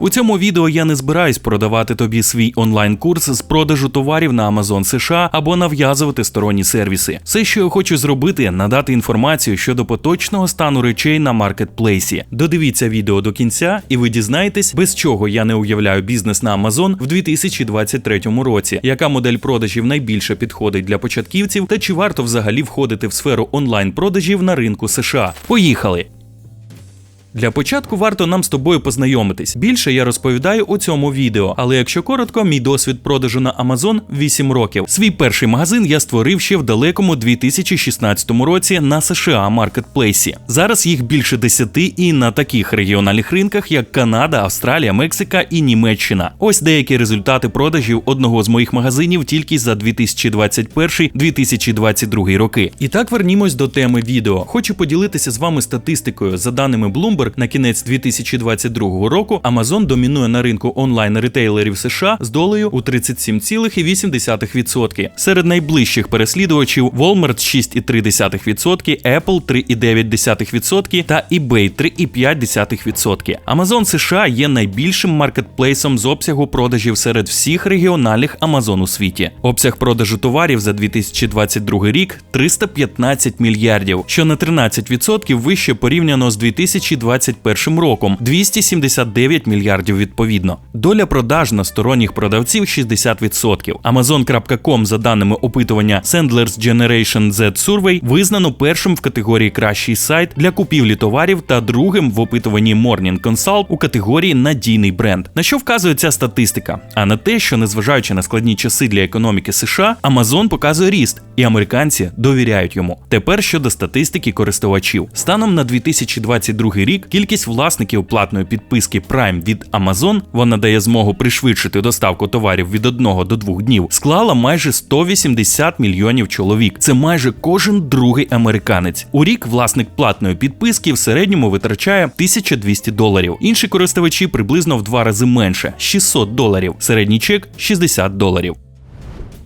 У цьому відео я не збираюсь продавати тобі свій онлайн-курс з продажу товарів на Amazon США або нав'язувати сторонні сервіси. Все, що я хочу зробити, надати інформацію щодо поточного стану речей на маркетплейсі. Додивіться відео до кінця, і ви дізнаєтесь, без чого я не уявляю бізнес на Amazon в 2023 році, яка модель продажів найбільше підходить для початківців, та чи варто взагалі входити в сферу онлайн-продажів на ринку США. Поїхали! Для початку варто нам з тобою познайомитись. Більше я розповідаю у цьому відео, але якщо коротко, мій досвід продажу на Amazon 8 років. Свій перший магазин я створив ще в далекому 2016 році на США маркетплейсі. Зараз їх більше 10 і на таких регіональних ринках, як Канада, Австралія, Мексика і Німеччина. Ось деякі результати продажів одного з моїх магазинів тільки за 2021-2022 роки. І так вернімось до теми відео. Хочу поділитися з вами статистикою за даними Bloomberg, на кінець 2022 року Amazon домінує на ринку онлайн-ретейлерів США з долею у 37,8%. Серед найближчих переслідувачів Walmart 6,3%, Apple 3,9% та eBay 3,5%. Amazon США є найбільшим маркетплейсом з обсягу продажів серед всіх регіональних Amazon у світі. Обсяг продажу товарів за 2022 рік 315 мільярдів, що на 13% вище порівняно з 2020 2021 роком 279 мільярдів відповідно. Доля продаж на сторонніх продавців 60%. Amazon.com, за даними опитування Sandler's Generation Z Survey, визнано першим в категорії Кращий сайт для купівлі товарів та другим в опитуванні Morning Consult у категорії Надійний бренд. На що вказує ця статистика? А на те, що незважаючи на складні часи для економіки США, Amazon показує ріст, і американці довіряють йому. Тепер щодо статистики користувачів, станом на 2022 рік кількість власників платної підписки Prime від Amazon, вона дає змогу пришвидшити доставку товарів від 1 до 2 днів, склала майже 180 мільйонів чоловік. Це майже кожен другий американець. У рік власник платної підписки в середньому витрачає 1200 доларів. Інші користувачі приблизно в два рази менше 600 доларів. Середній чек 60 доларів.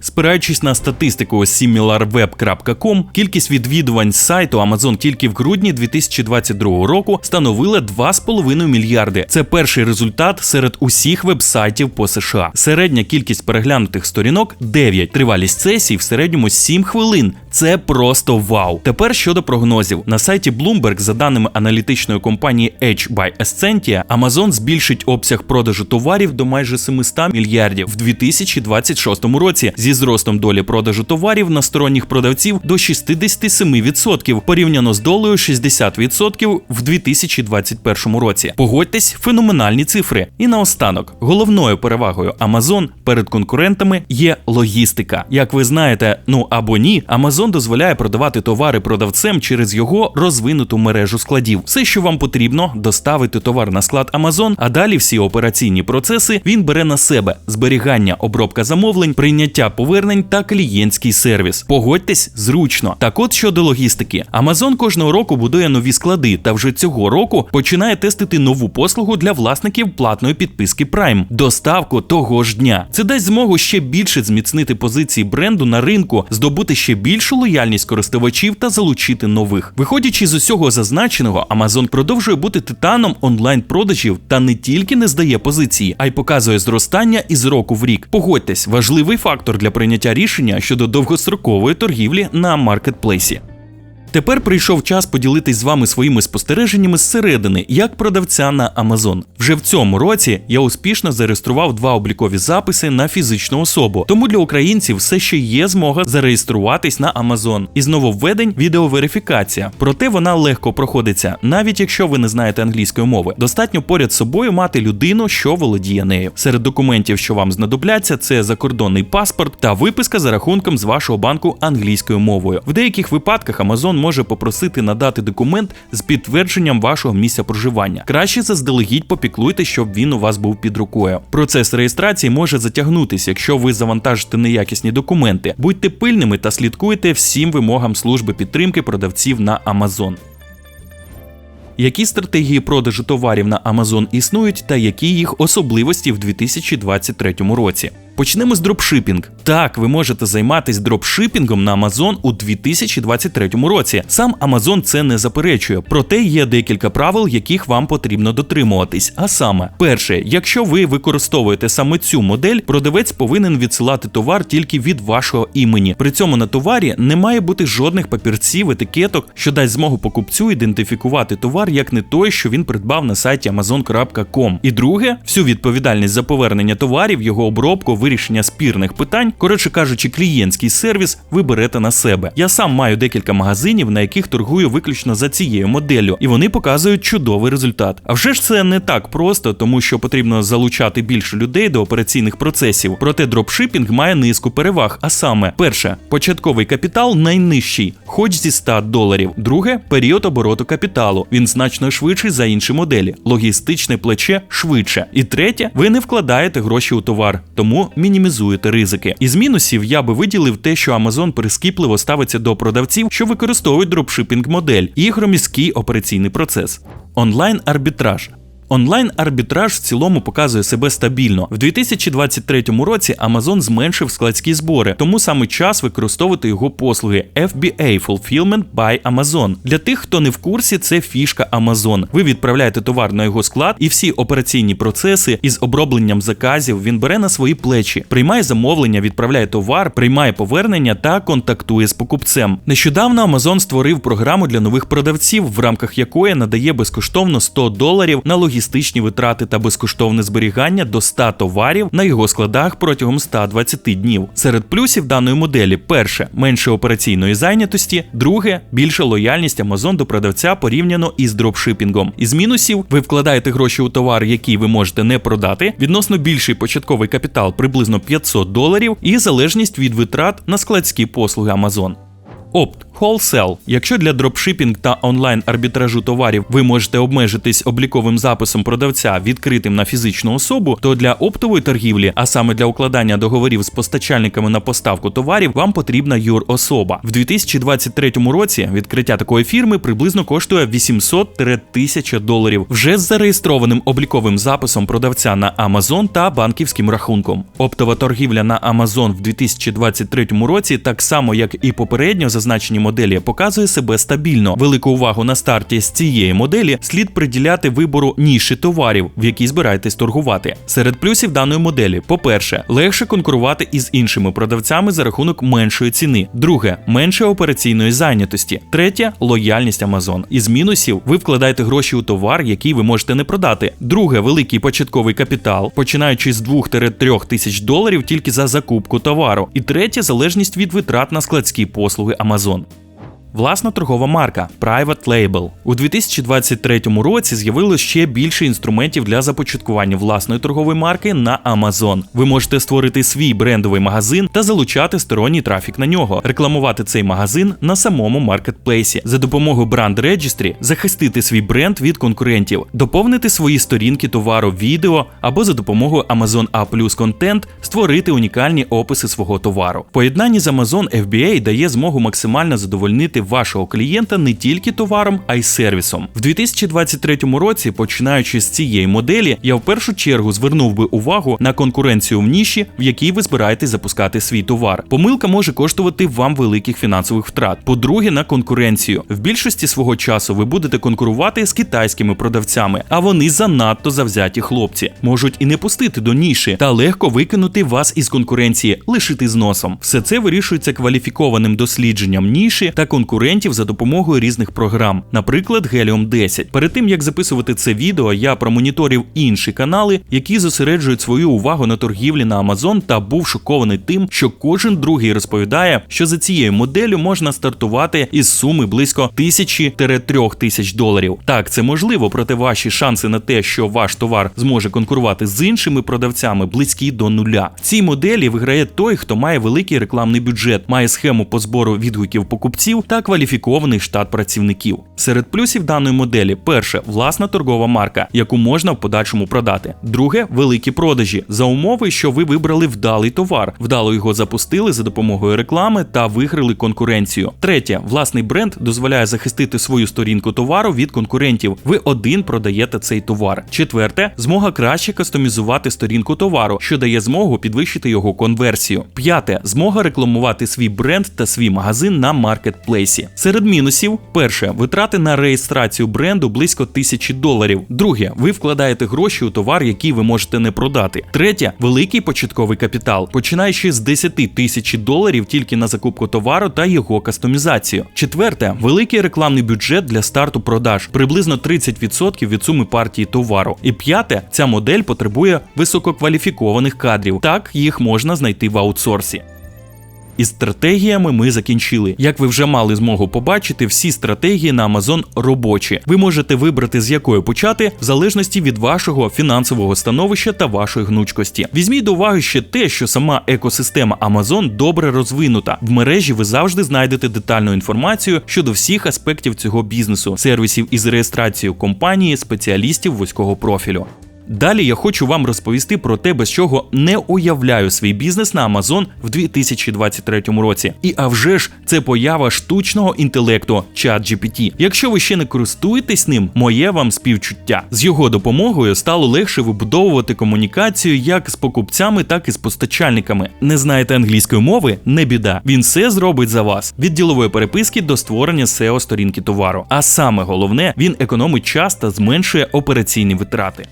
Спираючись на статистику similarweb.com, кількість відвідувань сайту Amazon тільки в грудні 2022 року становила 2,5 мільярди. Це перший результат серед усіх веб-сайтів по США. Середня кількість переглянутих сторінок 9. Тривалість сесій в середньому 7 хвилин. Це просто вау. Тепер щодо прогнозів. На сайті Bloomberg, за даними аналітичної компанії Edge by Essentia, Amazon збільшить обсяг продажу товарів до майже 700 мільярдів в 2026 році. Зі зростом долі продажу товарів на сторонніх продавців до 67% порівняно з долею 60% в 2021 році. Погодьтесь, феноменальні цифри. І наостанок, головною перевагою Amazon перед конкурентами є логістика. Як ви знаєте, ну або ні, Amazon дозволяє продавати товари продавцем через його розвинуту мережу складів. Все, що вам потрібно, доставити товар на склад Amazon, а далі всі операційні процеси він бере на себе: зберігання, обробка замовлень, прийняття повернень та клієнтський сервіс. Погодьтесь зручно. Так от щодо логістики, Amazon кожного року будує нові склади, та вже цього року починає тестити нову послугу для власників платної підписки Prime – доставку того ж дня. Це дасть змогу ще більше зміцнити позиції бренду на ринку, здобути ще більшу лояльність користувачів та залучити нових. Виходячи з усього зазначеного, Amazon продовжує бути титаном онлайн-продажів та не тільки не здає позиції, а й показує зростання із року в рік. Погодьтесь, важливий фактор для прийняття рішення щодо довгострокової торгівлі на маркетплейсі. Тепер прийшов час поділитись з вами своїми спостереженнями зсередини, як продавця на Amazon. Вже в цьому році я успішно зареєстрував два облікові записи на фізичну особу. Тому для українців все ще є змога зареєструватись на Amazon. Із нововведень відеоверифікація. Проте вона легко проходиться, навіть якщо ви не знаєте англійської мови. Достатньо поряд з собою мати людину, що володіє нею. Серед документів, що вам знадобляться, це закордонний паспорт та виписка за рахунком з вашого банку англійською мовою. В деяких випадках Amazon може попросити надати документ з підтвердженням вашого місця проживання. Краще заздалегідь попіклуйте, щоб він у вас був під рукою. Процес реєстрації може затягнутися, якщо ви завантажите неякісні документи. Будьте пильними та слідкуйте всім вимогам служби підтримки продавців на Amazon. Які стратегії продажу товарів на Amazon існують та які їх особливості в 2023 році? Почнемо з дропшипінг. Так, ви можете займатися дропшипінгом на Amazon у 2023 році. Сам Amazon це не заперечує, проте є декілька правил, яких вам потрібно дотримуватись. А саме, перше, якщо ви використовуєте саме цю модель, продавець повинен відсилати товар тільки від вашого імені. При цьому на товарі не має бути жодних папірців, етикеток, що дасть змогу покупцю ідентифікувати товар як не той, що він придбав на сайті amazon.com. І друге, всю відповідальність за повернення товарів, його обробку, вирішення спірних питань, коротше кажучи, клієнтський сервіс ви берете на себе. Я сам маю декілька магазинів, на яких торгую виключно за цією моделлю, і вони показують чудовий результат. А вже ж це не так просто, тому що потрібно залучати більше людей до операційних процесів. Проте дропшипінг має низку переваг. А саме, перше, початковий капітал найнижчий, хоч зі 100 доларів. Друге період обороту капіталу. Він значно швидший за інші моделі. Логістичне плече швидше. І третє, ви не вкладаєте гроші у товар, тому мінімізуєте ризики. Із мінусів я би виділив те, що Amazon прискіпливо ставиться до продавців, що використовують дропшипінг модель і громіський операційний процес. Онлайн арбітраж. Онлайн-арбітраж в цілому показує себе стабільно. В 2023 році Amazon зменшив складські збори, тому саме час використовувати його послуги FBA Fulfillment by Amazon. Для тих, хто не в курсі, це фішка Amazon. Ви відправляєте товар на його склад, і всі операційні процеси із обробленням заказів він бере на свої плечі, приймає замовлення, відправляє товар, приймає повернення та контактує з покупцем. Нещодавно Amazon створив програму для нових продавців, в рамках якої надає безкоштовно 100 доларів на логістику логістичні витрати та безкоштовне зберігання до 100 товарів на його складах протягом 120 днів. Серед плюсів даної моделі: перше менше операційної зайнятості, друге більша лояльність Amazon до продавця порівняно із дропшипінгом. Із мінусів ви вкладаєте гроші у товар, який ви можете не продати, відносно більший початковий капітал приблизно 500 доларів, і залежність від витрат на складські послуги Amazon. Опт Wholesale. Якщо для дропшипінг та онлайн арбітражу товарів ви можете обмежитись обліковим записом продавця, відкритим на фізичну особу, то для оптової торгівлі, а саме для укладання договорів з постачальниками на поставку товарів, вам потрібна юрособа. В 2023 році відкриття такої фірми приблизно коштує 800-1000 доларів вже з зареєстрованим обліковим записом продавця на Amazon та банківським рахунком. Оптова торгівля на Amazon в 2023 році, так само як і попередньо зазначені моделі, показує себе стабільно. Велику увагу на старті з цієї моделі слід приділяти вибору ніші товарів, в якій збираєтесь торгувати. Серед плюсів даної моделі, по-перше, легше конкурувати із іншими продавцями за рахунок меншої ціни. Друге, менше операційної зайнятості. Третє лояльність Amazon. Із мінусів ви вкладаєте гроші у товар, який ви можете не продати. Друге, великий початковий капітал, починаючи з 2-3 тисяч доларів тільки за закупку товару. І третє залежність від витрат на складські послуги Amazon. Власна торгова марка Private Label. у 2023 році з'явилось ще більше інструментів для започаткування власної торгової марки на Amazon. Ви можете створити свій брендовий магазин та залучати сторонній трафік на нього, рекламувати цей магазин на самому маркетплейсі, за допомогою бренд Registry захистити свій бренд від конкурентів, доповнити свої сторінки товару відео або за допомогою Amazon A Content створити унікальні описи свого товару. Поєднання з Amazon FBA дає змогу максимально задовольнити вашого клієнта не тільки товаром, а й сервісом. В 2023 році, починаючи з цієї моделі, я в першу чергу звернув би увагу на конкуренцію в ніші, в якій ви збираєтесь запускати свій товар. Помилка може коштувати вам великих фінансових втрат. По-друге, на конкуренцію. В більшості свого часу ви будете конкурувати з китайськими продавцями, а вони занадто завзяті хлопці, можуть і не пустити до ніші та легко викинути вас із конкуренції, лишити з носом. Все це вирішується кваліфікованим дослідженням ніші та конкуренції конкурентів за допомогою різних програм, наприклад, Helium 10. Перед тим як записувати це відео, я промоніторив інші канали, які зосереджують свою увагу на торгівлі на Amazon та був шокований тим, що кожен другий розповідає, що за цією моделлю можна стартувати із суми близько тисячі-трьох тисяч доларів. Так, це можливо, проте ваші шанси на те, що ваш товар зможе конкурувати з іншими продавцями, близькі до нуля. В цій моделі виграє той, хто має великий рекламний бюджет, має схему по збору відгуків покупців та кваліфікований штат працівників. Серед плюсів даної моделі: перше власна торгова марка, яку можна в подальшому продати. Друге великі продажі за умови, що ви вибрали вдалий товар, вдало його запустили за допомогою реклами та виграли конкуренцію. Третє власний бренд дозволяє захистити свою сторінку товару від конкурентів. Ви один продаєте цей товар. Четверте змога краще кастомізувати сторінку товару, що дає змогу підвищити його конверсію. П'яте змога рекламувати свій бренд та свій магазин на маркетплейсі. Серед мінусів: перше витрати на реєстрацію бренду близько тисячі доларів. Друге, ви вкладаєте гроші у товар, який ви можете не продати. Третє великий початковий капітал, починаючи з 10 тисяч доларів тільки на закупку товару та його кастомізацію. Четверте великий рекламний бюджет для старту продаж, приблизно 30% від суми партії товару. І п'яте, ця модель потребує висококваліфікованих кадрів. Так їх можна знайти в аутсорсі. Із стратегіями ми закінчили. Як ви вже мали змогу побачити, всі стратегії на Amazon робочі. Ви можете вибрати з якої почати, в залежності від вашого фінансового становища та вашої гнучкості. Візьміть до уваги ще те, що сама екосистема Amazon добре розвинута. В мережі ви завжди знайдете детальну інформацію щодо всіх аспектів цього бізнесу, сервісів із реєстрацією компанії, спеціалістів вузького профілю. Далі я хочу вам розповісти про те, без чого не уявляю свій бізнес на Amazon в 2023 році. І а вже ж це поява штучного інтелекту ChatGPT. Якщо ви ще не користуєтесь ним, моє вам співчуття. З його допомогою стало легше вибудовувати комунікацію як з покупцями, так і з постачальниками. Не знаєте англійської мови? Не біда. Він все зробить за вас від ділової переписки до створення SEO сторінки товару. А саме головне, він економить час та зменшує операційні витрати.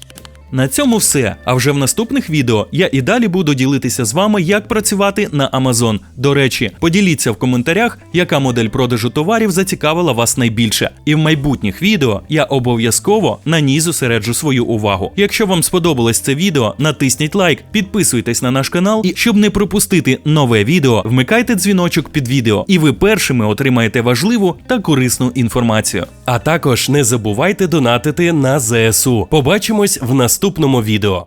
На цьому все. А вже в наступних відео я і далі буду ділитися з вами, як працювати на Amazon. До речі, поділіться в коментарях, яка модель продажу товарів зацікавила вас найбільше. І в майбутніх відео я обов'язково на ній зосереджу свою увагу. Якщо вам сподобалось це відео, натисніть лайк, підписуйтесь на наш канал, і щоб не пропустити нове відео, вмикайте дзвіночок під відео, і ви першими отримаєте важливу та корисну інформацію. А також не забувайте донатити на ЗСУ. Побачимось в наступному відео.